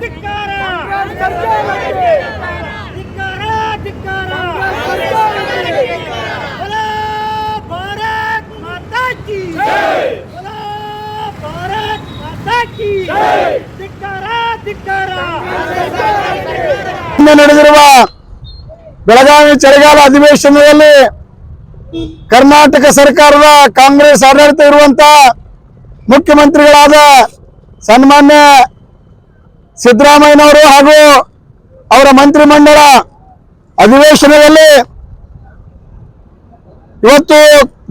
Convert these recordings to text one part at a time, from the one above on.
ಧಿಕ್ಕಾರ. ಧಿಕ್ಕಾರ ಧಿಕ್ಕಾರ. ಭಾರತ್ ಮಾತಾ ಕಿ. ಭಾರತ್ ಮಾತಾ ಕಿ. ಧಿಕ್ಕಾರ ಧಿಕ್ಕಾರ. ನಡೆದಿರುವ ಬೆಳಗಾವಿ ಚಳಿಗಾಲ ಅಧಿವೇಶನದಲ್ಲಿ ಕರ್ನಾಟಕ ಸರ್ಕಾರದ ಕಾಂಗ್ರೆಸ್ ಆಡಳಿತ ಇರುವಂತ ಮುಖ್ಯಮಂತ್ರಿಗಳಾದ ಸನ್ಮಾನ್ಯ ಸಿದ್ದರಾಮಯ್ಯನವರು ಹಾಗೂ ಅವರ ಮಂತ್ರಿಮಂಡಲ ಅಧಿವೇಶನದಲ್ಲಿ ಇವತ್ತು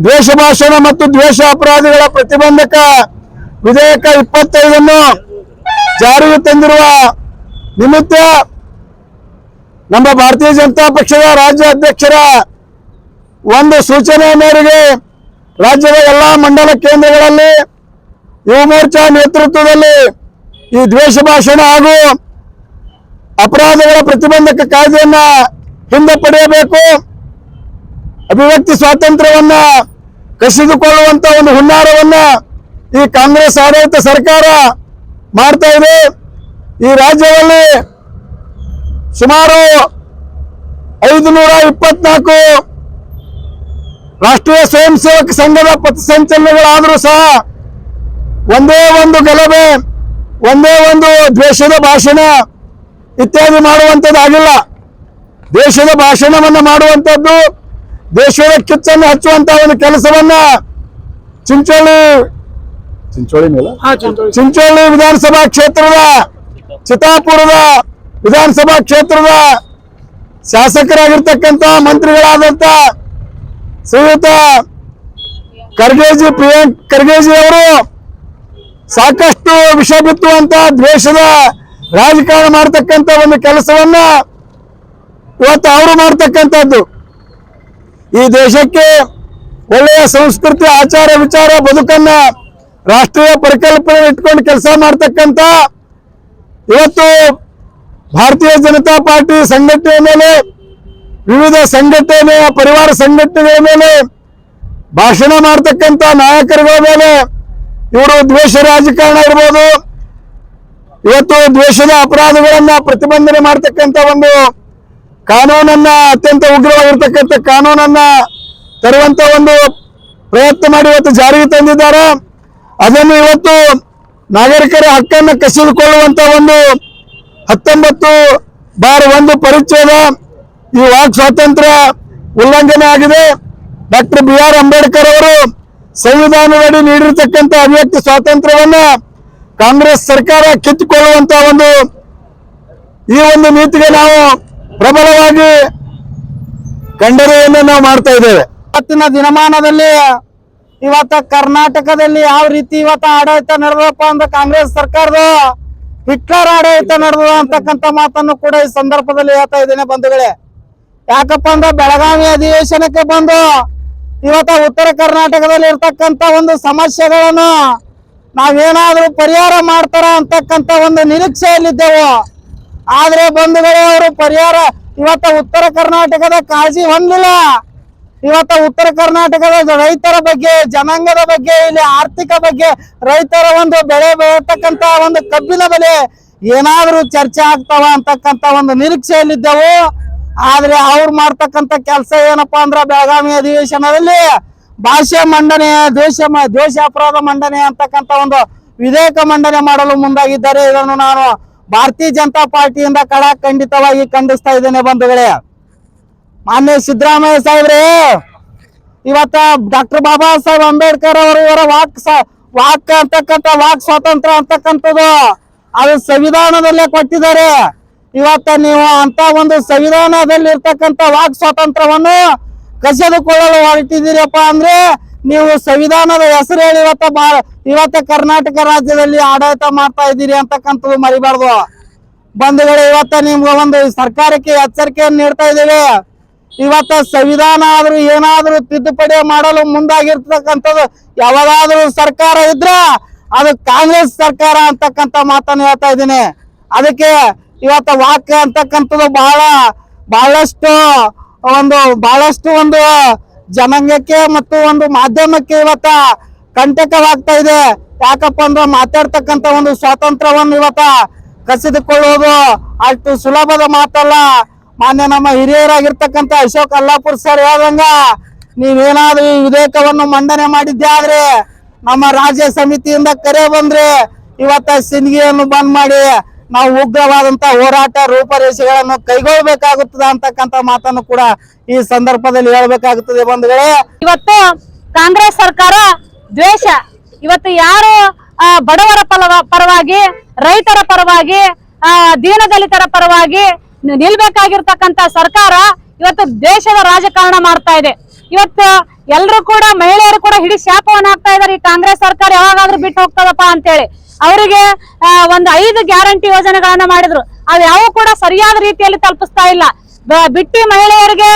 ದ್ವೇಷ ಭಾಷಣ ಮತ್ತು ದ್ವೇಷ ಅಪರಾಧಿಗಳ ಪ್ರತಿಬಂಧಕ ವಿಧೇಯಕ ಇಪ್ಪತ್ತೈದನ್ನು ಜಾರಿಗೆ ತಂದಿರುವ ನಿಮಿತ್ತ ನಮ್ಮ ಭಾರತೀಯ ಜನತಾ ಪಕ್ಷದ ರಾಜ್ಯ ಅಧ್ಯಕ್ಷರ ಒಂದು ಸೂಚನೆ ಮೇರೆಗೆ ರಾಜ್ಯದ ಎಲ್ಲಾ ಮಂಡಲ ಕೇಂದ್ರಗಳಲ್ಲಿ ಯುವ ಮೋರ್ಚಾ ನೇತೃತ್ವದಲ್ಲಿ ಈ ದ್ವೇಷ ಭಾಷಣ ಹಾಗೂ ಅಪರಾಧಗಳ ಪ್ರತಿಬಂಧಕ ಕಾಯ್ದೆಯನ್ನ ಹಿಂದೆ ಪಡೆಯಬೇಕು. ಅಭಿವ್ಯಕ್ತಿ ಸ್ವಾತಂತ್ರ್ಯವನ್ನ ಕಸಿದುಕೊಳ್ಳುವಂತ ಒಂದು ಹುನ್ನಾರವನ್ನ ಈ ಕಾಂಗ್ರೆಸ್ ಆಡಳಿತ ಸರ್ಕಾರ ಮಾಡ್ತಾ ಇದೆ. ಈ ರಾಜ್ಯದಲ್ಲಿ ಸುಮಾರು ಐದು ನೂರ ಇಪ್ಪತ್ನಾಲ್ಕು ರಾಷ್ಟ್ರೀಯ ಸ್ವಯಂ ಸೇವಕ ಸಂಘದ ಪಥಸಂಚಲನಗಳಾದರೂ ಸಹ ಒಂದೇ ಒಂದು ಗಲಭೆ ಒಂದೇ ಒಂದು ದ್ವೇಷದ ಭಾಷಣ ಇತ್ಯಾದಿ ಮಾಡುವಂಥದ್ದಾಗಿಲ್ಲ. ದೇಶದ ಭಾಷಣವನ್ನು ಮಾಡುವಂಥದ್ದು ದೇಶದ ಕಿಚ್ಚನ್ನು ಹಚ್ಚುವಂತ ಒಂದು ಕೆಲಸವನ್ನ ಚಿಂಚೋಳಿ ಚಿಂಚೋಳಿ ಮೇಲೆ ಚಿಂಚೋಳಿ. ವಿಧಾನಸಭಾ ಕ್ಷೇತ್ರದ ಚಿತ್ತಾಪುರದ ವಿಧಾನಸಭಾ ಕ್ಷೇತ್ರದ ಶಾಸಕರಾಗಿರ್ತಕ್ಕಂಥ ಮಂತ್ರಿಗಳಾದಂತ ಶ್ರೀಯುತ ಖರ್ಗೆಜಿ ಪ್ರಿಯಾಂಕ್ ಖರ್ಗೆಜಿ ಅವರು ಸಾಕಷ್ಟು ವಿಷ ಬಿತ್ತುವಂತ ದ್ವೇಷದ ರಾಜಕಾರಣ ಮಾಡ್ತಕ್ಕಂಥ ಒಂದು ಕೆಲಸವನ್ನ ಇವತ್ತು ಅವರು ಮಾಡ್ತಕ್ಕಂಥದ್ದು. ಈ ದೇಶಕ್ಕೆ ಒಳ್ಳೆಯ ಸಂಸ್ಕೃತಿ, ಆಚಾರ, ವಿಚಾರ, ಬದುಕನ್ನ ರಾಷ್ಟ್ರೀಯ ಪರಿಕಲ್ಪನೆ ಇಟ್ಕೊಂಡು ಕೆಲಸ ಮಾಡ್ತಕ್ಕಂಥ ಇವತ್ತು ಭಾರತೀಯ ಜನತಾ ಪಾರ್ಟಿ ಸಂಘಟನೆ ಮೇಲೆ, ವಿವಿಧ ಸಂಘಟನೆಯ ಪರಿವಾರ ಸಂಘಟನೆಗಳ ಮೇಲೆ ಭಾಷಣ ಮಾಡ್ತಕ್ಕಂಥ ನಾಯಕರುಗಳ ಮೇಲೆ ಇವರು ದ್ವೇಷ ರಾಜಕಾರಣ ಇರ್ಬೋದು. ಇವತ್ತು ದ್ವೇಷದ ಅಪರಾಧಗಳನ್ನ ಪ್ರತಿಬಂಧನೆ ಮಾಡ್ತಕ್ಕಂಥ ಒಂದು ಕಾನೂನನ್ನ ಅತ್ಯಂತ ಉಗ್ರವಾಗಿರ್ತಕ್ಕಂಥ ಕಾನೂನನ್ನ ತರುವಂತ ಒಂದು ಪ್ರಯತ್ನ ಮಾಡಿ ಇವತ್ತು ಜಾರಿಗೆ ತಂದಿದ್ದಾರೆ. ಅದನ್ನು ಇವತ್ತು ನಾಗರಿಕರ ಹಕ್ಕನ್ನು ಕಸಿದುಕೊಳ್ಳುವಂತ ಒಂದು ಹತ್ತೊಂಬತ್ತು ಬಾರ್ ಒಂದು ಪರಿಚಯದ ಈ ವಾಕ್ ಸ್ವಾತಂತ್ರ್ಯ ಉಲ್ಲಂಘನೆ ಆಗಿದೆ. ಡಾಕ್ಟರ್ ಬಿ ಆರ್ ಅಂಬೇಡ್ಕರ್ ಅವರು ಸಂವಿಧಾನದಡಿ ನೀಡಿರ್ತಕ್ಕಂಥ ಅಭಿವ್ಯಕ್ತಿ ಸ್ವಾತಂತ್ರ್ಯವನ್ನ ಕಾಂಗ್ರೆಸ್ ಸರ್ಕಾರ ಕಿತ್ತುಕೊಳ್ಳುವಂತ ಒಂದು ಈ ಒಂದು ನೀತಿಗೆ ನಾವು ಪ್ರಬಲವಾಗಿ ಖಂಡನೆಯನ್ನು ನಾವು ಮಾಡ್ತಾ ಇದ್ದೇವೆ. ಇವತ್ತಿನ ದಿನಮಾನದಲ್ಲಿ ಇವತ್ತ ಕರ್ನಾಟಕದಲ್ಲಿ ಯಾವ ರೀತಿ ಇವತ್ತ ಆಡಳಿತ ನಡೆದಪ್ಪ ಅಂದ್ರೆ ಕಾಂಗ್ರೆಸ್ ಸರ್ಕಾರದ ಹಿಟ್ಲರ್ ಆಡಳಿತ ನಡೆದ ಅಂತಕ್ಕಂಥ ಮಾತನ್ನು ಕೂಡ ಈ ಸಂದರ್ಭದಲ್ಲಿ ಹೇಳ್ತಾ ಇದ್ದೇನೆ ಬಂಧುಗಳೇ. ಯಾಕಪ್ಪ ಅಂದ್ರೆ ಬೆಳಗಾವಿ ಅಧಿವೇಶನಕ್ಕೆ ಬಂದು ಇವತ್ತ ಉತ್ತರ ಕರ್ನಾಟಕದಲ್ಲಿ ಇರ್ತಕ್ಕಂತ ಒಂದು ಸಮಸ್ಯೆಗಳನ್ನು ನಾವೇನಾದ್ರೂ ಪರಿಹಾರ ಮಾಡ್ತಾರ ಅಂತಕ್ಕಂತ ಒಂದು ನಿರೀಕ್ಷೆಯಲ್ಲಿದ್ದೆವು. ಆದ್ರೆ ಬಂಧುಗಳೇ ಅವರು ಪರಿಹಾರ, ಇವತ್ತ ಉತ್ತರ ಕರ್ನಾಟಕದ ಕಾಳಜಿ ಹೊಂದಿಲ್ಲ. ಇವತ್ತ ಉತ್ತರ ಕರ್ನಾಟಕದ ರೈತರ ಬಗ್ಗೆ, ಜನಾಂಗದ ಬಗ್ಗೆ, ಇಲ್ಲಿ ಆರ್ಥಿಕ ಬಗ್ಗೆ ರೈತರ ಒಂದು ಬೆಳೆ ಬೆಳತಕ್ಕಂತ ಒಂದು ಕಬ್ಬಿನ ಬೆಲೆ ಏನಾದ್ರೂ ಚರ್ಚೆ ಆಗ್ತಾವ ಅಂತಕ್ಕಂತ ಒಂದು ನಿರೀಕ್ಷೆಯಲ್ಲಿದ್ದೆವು. ಆದ್ರೆ ಅವ್ರು ಮಾಡ್ತಕ್ಕಂತ ಕೆಲಸ ಏನಪ್ಪಾ ಅಂದ್ರೆ ಬೆಳಗಾವಿ ಅಧಿವೇಶನದಲ್ಲಿ ಭಾಷೆ ಮಂಡನೆ, ದ್ವೇಷ ದ್ವೇಷ ಅಪರಾಧ ಮಂಡನೆ ಅಂತಕ್ಕಂತ ಒಂದು ವಿಧೇಯಕ ಮಂಡನೆ ಮಾಡಲು ಮುಂದಾಗಿದ್ದಾರೆ. ಇದನ್ನು ನಾನು ಭಾರತೀಯ ಜನತಾ ಪಾರ್ಟಿಯಿಂದ ಕಡ ಖಂಡಿತವಾಗಿ ಖಂಡಿಸ್ತಾ ಇದ್ದೇನೆ ಬಂಧುಗಳೇ. ಮಾನ್ಯ ಸಿದ್ದರಾಮಯ್ಯ ಸಾಹೇಬ್ರೆ, ಇವತ್ತ ಡಾಕ್ಟರ್ ಬಾಬಾ ಸಾಹೇಬ್ ಅಂಬೇಡ್ಕರ್ ಅವರು ವಾಕ್ ವಾಕ್ ಅಂತಕ್ಕಂಥ, ವಾಕ್ ಸ್ವಾತಂತ್ರ್ಯ ಅಂತಕ್ಕಂಥದ್ದು ಅದು ಸಂವಿಧಾನದಲ್ಲೇ ಕೊಟ್ಟಿದ್ದಾರೆ. ಇವತ್ತ ನೀವು ಅಂತ ಒಂದು ಸಂವಿಧಾನದಲ್ಲಿ ಇರ್ತಕ್ಕಂಥ ವಾಕ್ ಸ್ವಾತಂತ್ರ್ಯವನ್ನು ಕಸಿದುಕೊಳ್ಳಲು ಹೊರಟಿದ್ದೀರಪ್ಪ ಅಂದ್ರೆ ನೀವು ಸಂವಿಧಾನದ ಹೆಸರು ಹೇಳಿ ಇವತ್ತ ಇವತ್ತ ಕರ್ನಾಟಕ ರಾಜ್ಯದಲ್ಲಿ ಆಡಳಿತ ಮಾಡ್ತಾ ಇದ್ದೀರಿ ಅಂತಕ್ಕಂಥದ್ದು ಮರಿಬಾರ್ದು. ಬಂಧುಗಳು, ಇವತ್ತ ನಿಮ್ಗೆ ಒಂದು ಸರ್ಕಾರಕ್ಕೆ ಎಚ್ಚರಿಕೆಯನ್ನು ನೀಡ್ತಾ ಇದ್ದೀವಿ. ಇವತ್ತ ಸಂವಿಧಾನ ಆದ್ರೂ ಏನಾದ್ರೂ ತಿದ್ದುಪಡಿ ಮಾಡಲು ಮುಂದಾಗಿರ್ತಕ್ಕಂಥದ್ದು ಯಾವಾಗಾದ್ರೂ ಸರ್ಕಾರ ಇದ್ರ ಅದು ಕಾಂಗ್ರೆಸ್ ಸರ್ಕಾರ ಅಂತಕ್ಕಂಥ ಮಾತನ್ನು ಹೇಳ್ತಾ ಇದ್ದೀನಿ. ಅದಕ್ಕೆ ಇವತ್ತ ವಾಕ್ಯ ಅಂತಕ್ಕಂಥದ್ದು ಬಹಳ, ಬಹಳಷ್ಟು, ಒಂದು ಬಹಳಷ್ಟು ಒಂದು ಜನಾಂಗಕ್ಕೆ ಮತ್ತು ಒಂದು ಮಾಧ್ಯಮಕ್ಕೆ ಇವತ್ತ ಕಂಟಕವಾಗ್ತಾ ಇದೆ. ಯಾಕಪ್ಪ ಅಂದ್ರೆ ಮಾತಾಡ್ತಕ್ಕಂಥ ಒಂದು ಸ್ವಾತಂತ್ರ್ಯವನ್ನು ಇವತ್ತ ಕಸಿದುಕೊಳ್ಳುವುದು ಅಷ್ಟು ಸುಲಭದ ಮಾತಲ್ಲ. ಮಾನ್ಯ ನಮ್ಮ ಹಿರಿಯರಾಗಿರ್ತಕ್ಕಂಥ ಅಶೋಕ್ ಅಲ್ಲಾಪುರ್ ಸರ್ ಹೇಳ್ದಂಗ, ನೀವೇನಾದ್ರೂ ಈ ವಿಧೇಯಕವನ್ನು ಮಂಡನೆ ಮಾಡಿದ್ದೆ ಆದ್ರೆ ನಮ್ಮ ರಾಜ್ಯ ಸಮಿತಿಯಿಂದ ಕರೆ ಬಂದ್ರೆ ಇವತ್ತ ಸಿಂದಗಿಯನ್ನು ಬಂದ್ ಮಾಡಿ ನಾವು ಉಗ್ರವಾದಂತ ಹೋರಾಟ ರೂಪರೇಷೆಗಳನ್ನು ಕೈಗೊಳ್ಳಬೇಕಾಗುತ್ತದೆ ಅಂತಕ್ಕಂತ ಮಾತನ್ನು ಕೂಡ ಈ ಸಂದರ್ಭದಲ್ಲಿ ಹೇಳಬೇಕಾಗುತ್ತದೆ ಬಂಧುಗಳೇ. ಇವತ್ತು ಕಾಂಗ್ರೆಸ್ ಸರ್ಕಾರ ದ್ವೇಷ. ಇವತ್ತು ಯಾರು ಬಡವರ ಪರವ ಪರವಾಗಿ, ರೈತರ ಪರವಾಗಿ ದೀನದಲಿತರ ಪರವಾಗಿ ನಿಲ್ಬೇಕಾಗಿರ್ತಕ್ಕಂತ ಸರ್ಕಾರ ಇವತ್ತು ದೇಶದ ರಾಜಕಾರಣ ಮಾಡ್ತಾ ಇದೆ. ಇವತ್ತು ಎಲ್ಲರೂ ಕೂಡ, ಮಹಿಳೆಯರು ಕೂಡ ಹಿಡಿ ಶಾಪವನ್ನು ಹಾಕ್ತಾ ಇದಾರೆ ಈ ಕಾಂಗ್ರೆಸ್ ಸರ್ಕಾರ. ಯಾವಾಗಾದ್ರೂ ಬಿಟ್ಟು ಹೋಗ್ತದಪ್ಪ ಅಂತೇಳಿ. ಅವರಿಗೆ ಒಂದು ಐದು ಗ್ಯಾರಂಟಿ ಯೋಜನೆಗಳನ್ನ ಮಾಡಿದ್ರು. ಯಾವ ಕೂಡ ಸರಿಯಾದ ರೀತಿಯಲ್ಲಿ ತಲುಪಿಸ್ತಾ ಇಲ್ಲ. ಬಿಟ್ಟಿ ಮಹಿಳೆಯರಿಗೆ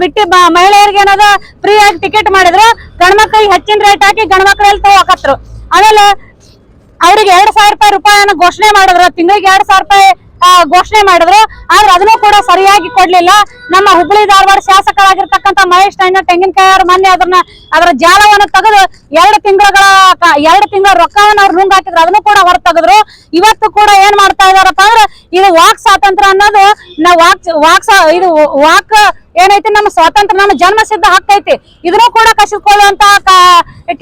ಬಿಟ್ಟಿ ಮಹಿಳೆಯರಿಗೆ ಏನದ ಫ್ರೀ ಆಗಿ ಟಿಕೆಟ್ ಮಾಡಿದ್ರು ಗಂಡ್ಮಕ್ಳಿಗೆ ಹೆಚ್ಚಿನ ರೇಟ್ ಹಾಕಿ ಗಂಡ್ಮಕ್ಳಲ್ಲಿ ತಗೋಕತ್ರು. ಆಮೇಲೆ, ಅವ್ರಿಗೆ ಎರಡ್ ಸಾವಿರ ರೂಪಾಯಿ ರೂಪಾಯಿಯನ್ನು ಘೋಷಣೆ ಮಾಡಿದ್ರು. ತಿಂಗಳಿಗೆ ಎರಡ್ ಸಾವಿರ ರೂಪಾಯಿ ಘೋಷಣೆ ಮಾಡಿದ್ರು. ಆದ್ರೆ ಅದನ್ನು ಕೂಡ ಸರಿಯಾಗಿ ಕೊಡ್ಲಿಲ್ಲ. ನಮ್ಮ ಹುಬ್ಬಳ್ಳಿ ಧಾರವಾಡ ಶಾಸಕರಾಗಿರ್ತಕ್ಕಂಥ ಮಹೇಶ್ ಅಣ್ಣ ತೆಂಗಿನಕಾಯಿ ಅವರು ಮೊನ್ನೆ ಅದನ್ನ ಅದರ ಜಾಲವನ್ನು ತೆಗೆದು ಎರಡು ತಿಂಗಳ ಎರಡು ತಿಂಗಳ ರೊಕ್ಕವನ್ನು ಅವ್ರು ನುಂಗ್ ಹಾಕಿದ್ರು. ಅದನ್ನು ಕೂಡ ಹೊರ ತೆಗೆದ್ರು ಇವತ್ತು ಕೂಡ ಏನ್ ಮಾಡ್ತಾ ಇದಾರಪ್ಪ ಅಂದ್ರೆ ಇದು ವಾಕ್ ಸ್ವಾತಂತ್ರ್ಯ ಅನ್ನೋದು, ನಾವು ವಾಕ್ ವಾಕ್ ಇದು ವಾಕ್ ಏನೈತಿ? ನಮ್ಮ ಸ್ವಾತಂತ್ರ್ಯ, ನಮ್ಮ ಜನ್ಮ ಸಿದ್ಧ ಹಕ್ಕೈತಿ ಇದನ್ನು ಕೂಡ ಕಸಿದುಕೊಳ್ಳುವಂತ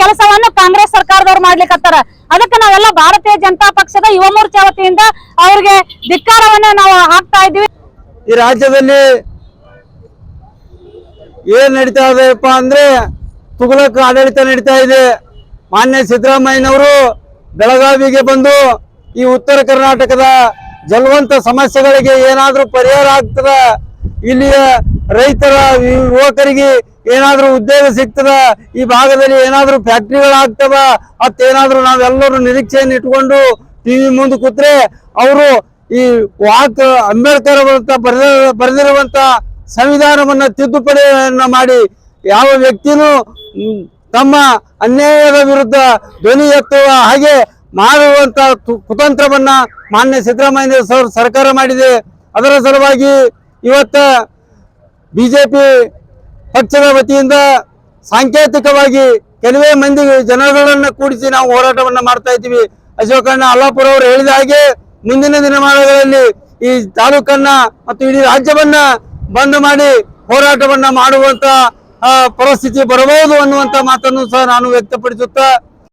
ಕೆಲಸವನ್ನು ಕಾಂಗ್ರೆಸ್ ಸರ್ಕಾರದವ್ರು ಮಾಡ್ಲಿಕ್ಕತ್ತಾರ ಅದಕ್ಕೆ ನಾವೆಲ್ಲ ಭಾರತೀಯ ಜನತಾ ಪಕ್ಷದ ಯುವ ಮೋರ್ಚಾ ವತಿಯಿಂದ ಅವ್ರಿಗೆ ಧಿಕ್ಕಾರವನ್ನ ನಾವು ಹಾಕ್ತಾ ಇದೀವಿ ಈ ರಾಜ್ಯದಲ್ಲಿ ಏನ್ ನಡೀತಾ ಇದೆಯಪ್ಪ ಅಂದ್ರೆ ತುಗುಲಕ್ ಆಡಳಿತ ನಡೀತಾ ಇದೆ. ಮಾನ್ಯ ಸಿದ್ದರಾಮಯ್ಯನವರು ಬೆಳಗಾವಿಗೆ ಬಂದು ಈ ಉತ್ತರ ಕರ್ನಾಟಕದ ಜಲವಂತ ಸಮಸ್ಯೆಗಳಿಗೆ ಏನಾದ್ರೂ ಪರಿಹಾರ ಆಗ್ತದ? ಇಲ್ಲಿಯ ರೈತರ ಯುವಕರಿಗೆ ಏನಾದ್ರೂ ಉದ್ಯೋಗ ಸಿಗ್ತದ? ಈ ಭಾಗದಲ್ಲಿ ಏನಾದ್ರೂ ಫ್ಯಾಕ್ಟ್ರಿಗಳಾಗ್ತವ ಅತ್ತೇನಾದ್ರೂ ನಾವೆಲ್ಲರೂ ನಿರೀಕ್ಷೆಯನ್ನು ಇಟ್ಕೊಂಡು ಟಿವಿ ಮುಂದೆ ಕೂತ್ರೆ ಅವರು ಈ ವಾಕ್ ಅಂಬೇಡ್ಕರ್ ಅವರಂತ ಬರೆದ ಬರೆದಿರುವಂತ ಸಂವಿಧಾನವನ್ನ ತಿದ್ದುಪಡಿಯನ್ನ ಮಾಡಿ ಯಾವ ವ್ಯಕ್ತಿನೂ ತಮ್ಮ ಅನ್ಯಾಯದ ವಿರುದ್ಧ ಧ್ವನಿ ಎತ್ತುವ ಹಾಗೆ ಮಾಡುವಂತ ಕುತಂತ್ರವನ್ನ ಮಾನ್ಯ ಸಿದ್ದರಾಮಯ್ಯ ಸರ್, ಸರ್ಕಾರ ಮಾಡಿದೆ. ಅದರ ಸಲುವಾಗಿ ಇವತ್ತ ಬಿಜೆಪಿ ಪಕ್ಷದ ವತಿಯಿಂದ ಸಾಂಕೇತಿಕವಾಗಿ ಕೆಲವೇ ಮಂದಿ ಜನಗಳನ್ನ ಕೂಡಿಸಿ ನಾವು ಹೋರಾಟವನ್ನ ಮಾಡ್ತಾ ಇದ್ದೀವಿ. ಅಶೋಕಣ್ಣ ಅಲ್ಲಾಪುರ ಅವರು ಹೇಳಿದ ಹಾಗೆ ಮುಂದಿನ ದಿನಮಾನಗಳಲ್ಲಿ ಈ ತಾಲೂಕನ್ನ ಮತ್ತು ಇಡೀ ರಾಜ್ಯವನ್ನ ಬಂದ್ ಮಾಡಿ ಹೋರಾಟವನ್ನ ಮಾಡುವಂತ ಪರಿಸ್ಥಿತಿ ಬರಬಹುದು ಅನ್ನುವಂತ ಮಾತನ್ನು ಸಹ ನಾನು ವ್ಯಕ್ತಪಡಿಸುತ್ತಾ